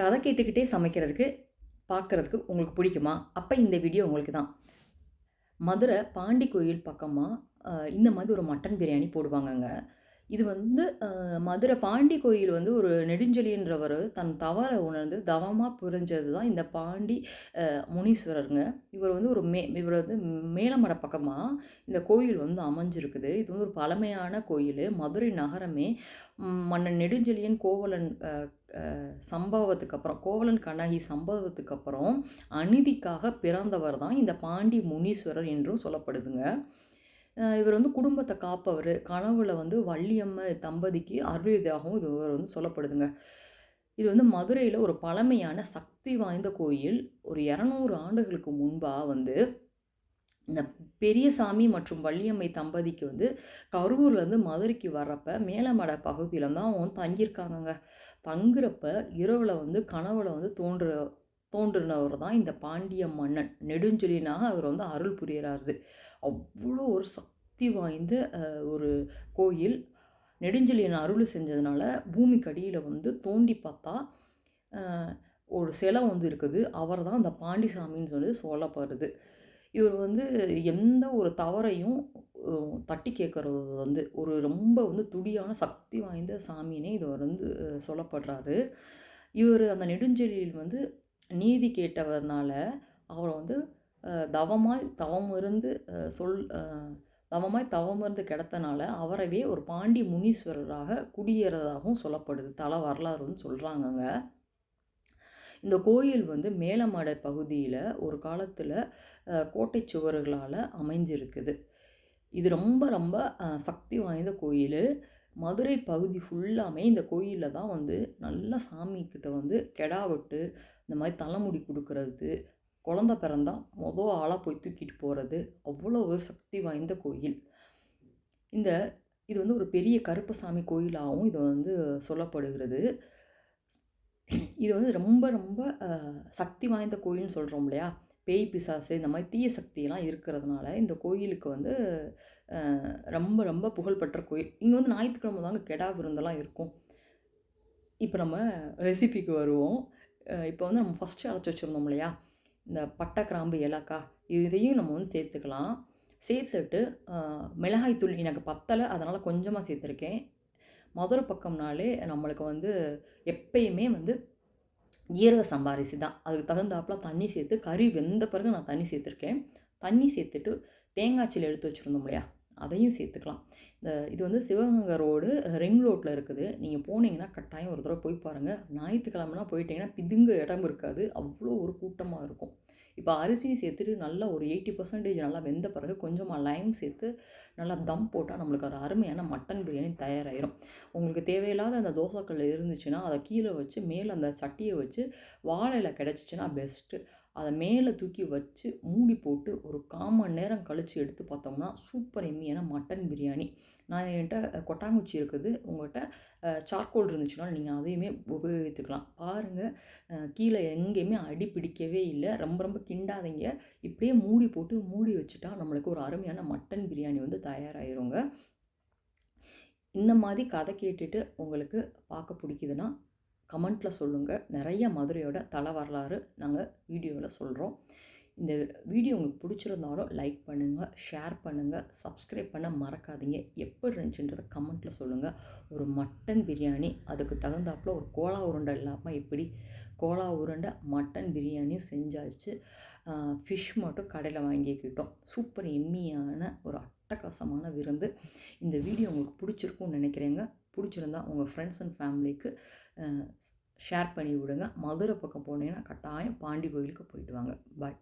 கதை கேட்டுக்கிட்டே சமைக்கிறதுக்கு பார்க்குறதுக்கு உங்களுக்கு பிடிக்குமா? அப்போ இந்த வீடியோ உங்களுக்கு தான். மதுரை பாண்டி கோயில் பக்கமாக இந்த மாதிரி ஒரு மட்டன் பிரியாணி போடுவாங்கங்க. இது வந்து மதுரை பாண்டி கோயில் வந்து ஒரு நெடுஞ்செழின்றவர் தன் தவறை உணர்ந்து தவமாக புரிஞ்சது தான் இந்த பாண்டி முனீஸ்வரருங்க. இவர் வந்து ஒரு மே இவர் வந்து மேலமட பக்கமாக இந்த கோயில் வந்து அமைஞ்சிருக்குது. இது வந்து ஒரு பழமையான கோயில். மதுரை நகரமே மன்னன் நெடுஞ்செழியன் கோவலன் சம்பவத்துக்கு அப்புறம் கோவலன் கண்ணகி சம்பவத்துக்கு அப்புறம் அநீதிக்காக பிறந்தவர் தான் இந்த பாண்டி முனீஸ்வரர் என்றும் சொல்லப்படுதுங்க. இவர் வந்து குடும்பத்தை காப்பவர். கனவுல வந்து வள்ளியம்ம தம்பதிக்கு அருளியதாகவும் இது வந்து சொல்லப்படுதுங்க. இது வந்து மதுரையில் ஒரு பழமையான சக்தி வாய்ந்த கோயில். ஒரு இரநூறு ஆண்டுகளுக்கு முன்பாக வந்து இந்த பெரியசாமி மற்றும் வள்ளியம்மை தம்பதிக்கு வந்து கரூர்லேருந்து மதுரைக்கு வர்றப்ப மேலமட பகுதியில் தான் அவங்க தங்கியிருக்காங்கங்க. தங்குறப்ப இரவில் வந்து கனவுல வந்து தோன்ற தோன்றினவர் தான் இந்த பாண்டிய மன்னன். நெடுஞ்செழியனாக அவர் வந்து அருள் புரியறாரு அவ்வளோ ஒரு சக்தி வாய்ந்த ஒரு கோயில். நெடுஞ்செழியன் அருள் செஞ்சதுனால பூமிக்கு அடியில் வந்து தோண்டி பார்த்தா ஒரு சிலை வந்து இருக்குது. அவர் தான் அந்த பாண்டிசாமின்னு சொல்லி சொல்லப்படுது. இவர் வந்து எந்த ஒரு தவறையும் தட்டி கேட்குறது வந்து ஒரு ரொம்ப வந்து துடியான சக்தி வாய்ந்த சாமினே இவர் வந்து சொல்லப்படுறாரு. இவர் அந்த நெடுஞ்செழியில் வந்து நீதி கேட்டவர்னால அவரை வந்து தவமாய் தவம் இருந்து சொல் தவமாய் தவம் இருந்து கிடத்தனால அவரவே ஒரு பாண்டி முனீஸ்வரராக குடியேறதாகவும் சொல்லப்படுது. தல வரலாறு வந்து சொல்கிறாங்கங்க இந்த கோயில் வந்து மேலமடை பகுதியில் ஒரு காலத்தில் கோட்டை சுவர்களால் அமைஞ்சிருக்குது. இது ரொம்ப ரொம்ப சக்தி வாய்ந்த கோயில். மதுரை பகுதி ஃபுல்லாமே இந்த கோயிலில் தான் வந்து நல்லா சாமிக்கிட்ட வந்து கெடா வெட்டு இந்த மாதிரி தலைமுடி கொடுக்கறது குழந்த பிறந்தா மொதல் ஆளாக போய் தூக்கிட்டு போகிறது அவ்வளோ ஒரு சக்தி வாய்ந்த கோயில். இந்த இது வந்து ஒரு பெரிய கருப்பசாமி கோயிலாகவும் இது வந்து சொல்லப்படுகிறது. இது வந்து ரொம்ப ரொம்ப சக்தி வாய்ந்த கோயில்னு சொல்கிறோம் இல்லையா? பேய் பிசாசு இந்த மாதிரி தீய சக்தியெல்லாம் இருக்கிறதுனால இந்த கோயிலுக்கு வந்து ரொம்ப ரொம்ப புகழ்பெற்ற கோயில். இங்கே வந்து ஞாயிற்றுக்கிழமை தாங்க கெடா விருந்தெல்லாம் இருக்கும். இப்போ நம்ம ரெசிபிக்கு வருவோம். இப்போ வந்து நம்ம ஃபஸ்ட்டு அரைச்சி வச்சுருந்தோம் இல்லையா இந்த பட்டை கிராம்பு ஏலக்காய் இதையும் நம்ம வந்து சேர்த்துக்கலாம். சேர்த்துட்டு அஹ், மிளகாய்த்தூள் எனக்கு பத்தலை அதனால் கொஞ்சமாக சேர்த்துருக்கேன். மதுரை பக்கம்னாலே நம்மளுக்கு வந்து எப்பயுமே வந்து ஈரக சம்பாரிசி தான். அதுக்கு தகுந்தாப்புல தண்ணி சேர்த்து கறி வெந்த பிறகு நான் தண்ணி சேர்த்துருக்கேன். தண்ணி சேர்த்துட்டு தேங்காய் சில்லு எடுத்து வச்சுருந்தோம் இல்லையா? அதையும் சேர்த்துக்கலாம். இந்த இது வந்து சிவகங்கை ரோடு ரிங் ரோட்டில் இருக்குது. நீங்கள் போனீங்கன்னா கட்டாயம் ஒரு தடவை போய் பாருங்கள் ஞாயிற்றுக்கிழமைனா போயிட்டீங்கன்னா பிதுங்க இடம் இருக்காது. அவ்வளோ ஒரு கூட்டமாக இருக்கும். இப்போ அரிசியும் சேர்த்துட்டு நல்லா ஒரு எயிட்டி பர்சன்டேஜ் நல்லா வெந்த பிறகு கொஞ்சமாக லைம் சேர்த்து நல்லா தம் போட்டால் நம்மளுக்கு ஒரு அருமையான மட்டன் பிரியாணி தயாராகிடும் உங்களுக்கு தேவையில்லாத அந்த தோசைக்கல் இருந்துச்சுன்னா அதை கீழே வச்சு மேலே அந்த சட்டியை வச்சு வாழையில் கிடச்சிச்சின்னா பெஸ்ட்டு அதை மேலே தூக்கி வச்சு மூடி போட்டு ஒரு கால் மணி நேரம் கழித்து எடுத்து பார்த்தோம்னா சூப்பர் எம்மியான மட்டன் பிரியாணி. நான் என்கிட்ட கொட்டாங்குச்சி இருக்குது. உங்கள்கிட்ட சார்கோல் இருந்துச்சுன்னா நீங்கள் அதையுமே உபயோகித்துக்கலாம். பாருங்கள் கீழே எங்கேயுமே அடி பிடிக்கவே இல்லை. ரொம்ப ரொம்ப கிண்டாதீங்க. இப்படியே மூடி போட்டு மூடி வச்சுட்டா நம்மளுக்கு ஒரு அருமையான மட்டன் பிரியாணி வந்து தயாராகிருங்க இந்த மாதிரி கதை கேட்டுட்டு உங்களுக்கு பார்க்க பிடிக்குதுன்னா கமெண்ட்டில் சொல்லுங்கள் நிறைய மதுரையோட தலை வரலாறு நாங்கள் வீடியோவில் சொல்கிறோம் இந்த வீடியோ உங்களுக்கு பிடிச்சிருந்தாலும் லைக் பண்ணுங்கள் ஷேர் பண்ணுங்கள் சப்ஸ்கிரைப் பண்ண மறக்காதீங்க. எப்படி இருந்துச்சுன்றதை கமெண்ட்டில் சொல்லுங்கள் ஒரு மட்டன் பிரியாணி அதுக்கு தகுந்தாப்புல ஒரு கோலா உருண்டை இல்லாமல் எப்படி கோலா உருண்டை மட்டன் பிரியாணியும் செஞ்சாச்சு. ஃபிஷ் மட்டும் கடையில் வாங்கிக்கிட்டோம். சூப்பர் எம்மியான ஒரு அட்டகாசமான விருந்து. இந்த வீடியோ உங்களுக்கு பிடிச்சிருக்கும்னு நினைக்கிறேங்க. பிடிச்சிருந்தா உங்கள் ஃப்ரெண்ட்ஸ் அண்ட் ஃபேமிலிக்கு ஷேர் பண்ணி விடுங்க. மதுரை பக்கம் போனீங்கன்னா கட்டாயம் பாண்டி கோயிலுக்கு போயிட்டு வாங்க. பாய்